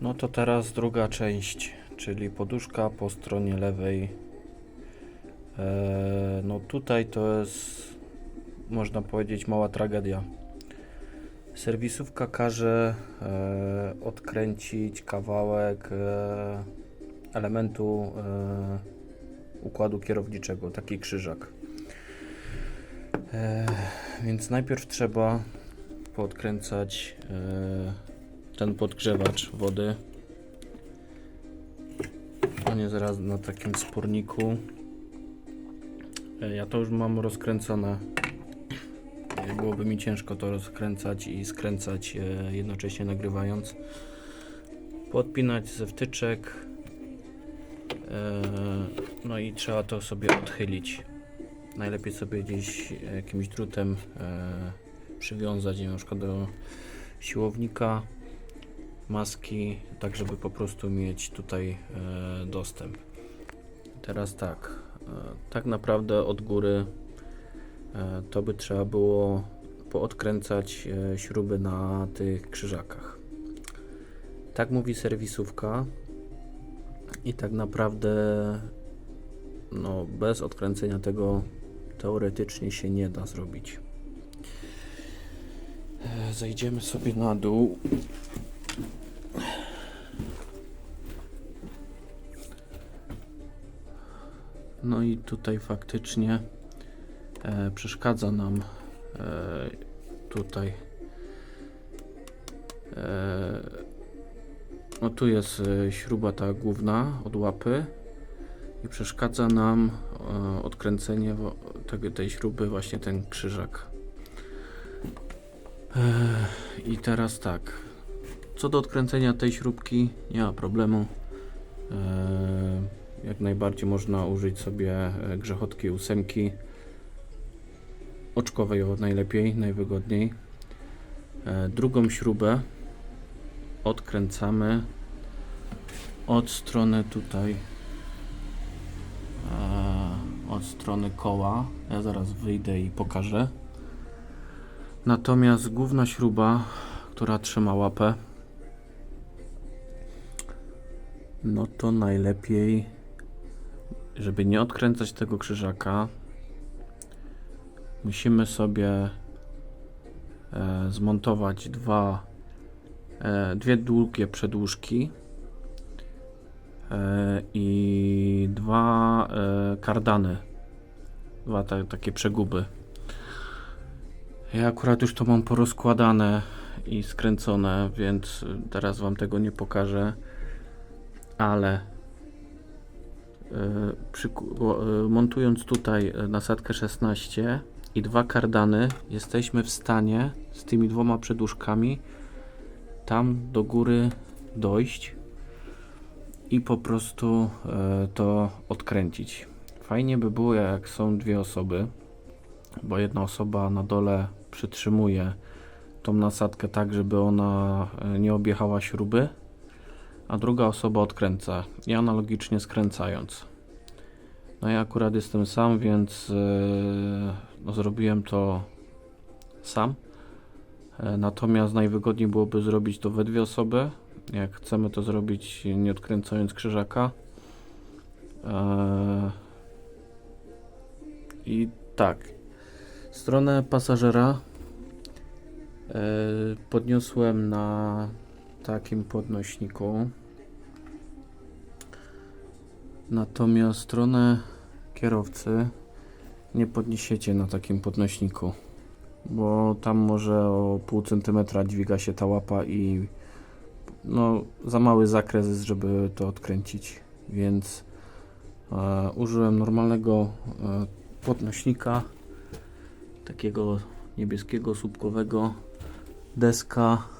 No to teraz druga część, czyli poduszka po stronie lewej. Eee, no tutaj to jest, można powiedzieć, mała tragedia. Serwisówka każe e, odkręcić kawałek e, elementu e, układu kierowniczego, taki krzyżak. E, więc najpierw trzeba podkręcać e, ten podgrzewacz wody. On jest zaraz na takim sporniku. E, Ja to już mam rozkręcone. E, Byłoby mi ciężko to rozkręcać i skręcać e, jednocześnie nagrywając. Podpinać ze wtyczek. No i trzeba to sobie odchylić. Najlepiej sobie gdzieś jakimś drutem przywiązać, nie na przykład do siłownika, maski, tak żeby po prostu mieć tutaj e, dostęp. Teraz tak, e, tak naprawdę od góry e, to by trzeba było poodkręcać śruby na tych krzyżakach. Tak mówi serwisówka i tak naprawdę no, bez odkręcenia tego teoretycznie się nie da zrobić. Zejdziemy sobie na dół. No i tutaj faktycznie e, przeszkadza nam e, tutaj. E, no tu jest e, śruba ta główna od łapy i przeszkadza nam e, odkręcenie tego, tej śruby właśnie ten krzyżak. E, I teraz tak. Co do odkręcenia tej śrubki, nie ma problemu. E, jak najbardziej można użyć sobie e, grzechotki ósemki. Oczkowej o najlepiej, najwygodniej. E, drugą śrubę odkręcamy od strony tutaj e, od strony koła. Ja zaraz wyjdę i pokażę. Natomiast główna śruba, która trzyma łapę, no to najlepiej, żeby nie odkręcać tego krzyżaka, musimy sobie e, zmontować dwa, e, dwie długie przedłużki e, i dwa e, kardany, dwa ta, takie przeguby. Ja akurat już to mam porozkładane i skręcone, więc teraz Wam tego nie pokażę, ale y, przyku- y, montując tutaj y, nasadkę 16 i dwa kardany, jesteśmy w stanie z tymi dwoma przedłużkami tam do góry dojść i po prostu to odkręcić. Fajnie by było, jak są dwie osoby, bo jedna osoba na dole przytrzymuje tą nasadkę tak, żeby ona e, nie objechała śruby, a druga osoba odkręca i analogicznie skręcając. No ja akurat jestem sam, więc e, no, zrobiłem to sam. E, Natomiast najwygodniej byłoby zrobić to we dwie osoby. Jak chcemy to zrobić nie odkręcając krzyżaka. E, I tak, Stronę pasażera podniosłem na takim podnośniku. Natomiast stronę kierowcy nie podniesiecie na takim podnośniku, bo tam może o pół centymetra dźwiga się ta łapa i no, za mały zakres jest, żeby to odkręcić, więc e, użyłem normalnego e, podnośnika takiego niebieskiego, słupkowego deska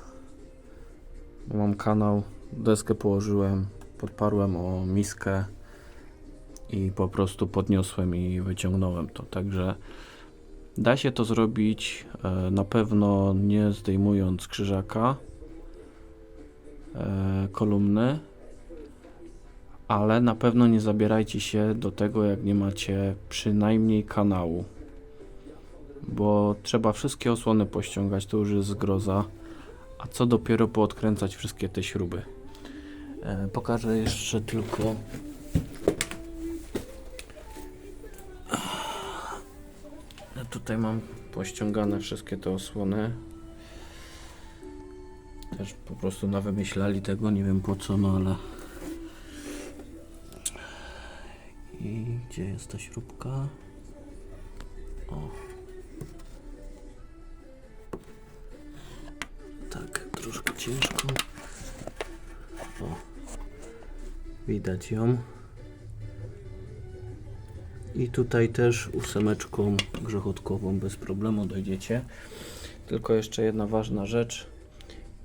mam kanał deskę położyłem podparłem o miskę i po prostu podniosłem i wyciągnąłem to także da się to zrobić e, na pewno nie zdejmując krzyżaka e, kolumny ale na pewno nie zabierajcie się do tego jak nie macie przynajmniej kanału bo trzeba wszystkie osłony pościągać, to już jest zgroza. A co dopiero poodkręcać wszystkie te śruby. E, pokażę jeszcze tylko. Ja tutaj mam pościągane wszystkie te osłony. Też po prostu nawymyślali tego, nie wiem po co, no ale. I gdzie jest ta śrubka? O. Tak, troszkę ciężko. O. Widać ją. I tutaj też ósemeczką grzechotkową bez problemu dojdziecie. Tylko jeszcze jedna ważna rzecz.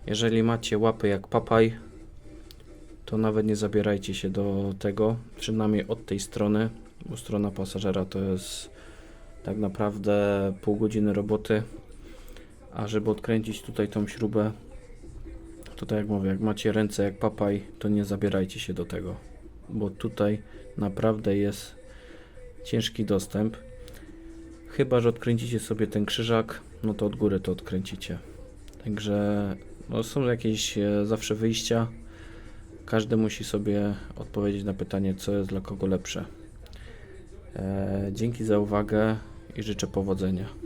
Jeżeli macie łapy jak papaj, to nawet nie zabierajcie się do tego, przynajmniej od tej strony, bo strona pasażera to jest tak naprawdę pół godziny roboty. A żeby odkręcić tutaj tą śrubę, to tak jak mówię, jak macie ręce jak papaj, to nie zabierajcie się do tego, bo tutaj naprawdę jest ciężki dostęp. Chyba, że odkręcicie sobie ten krzyżak, no to od góry to odkręcicie. Także no, są jakieś e, zawsze wyjścia. Każdy musi sobie odpowiedzieć na pytanie, co jest dla kogo lepsze. E, dzięki za uwagę i życzę powodzenia.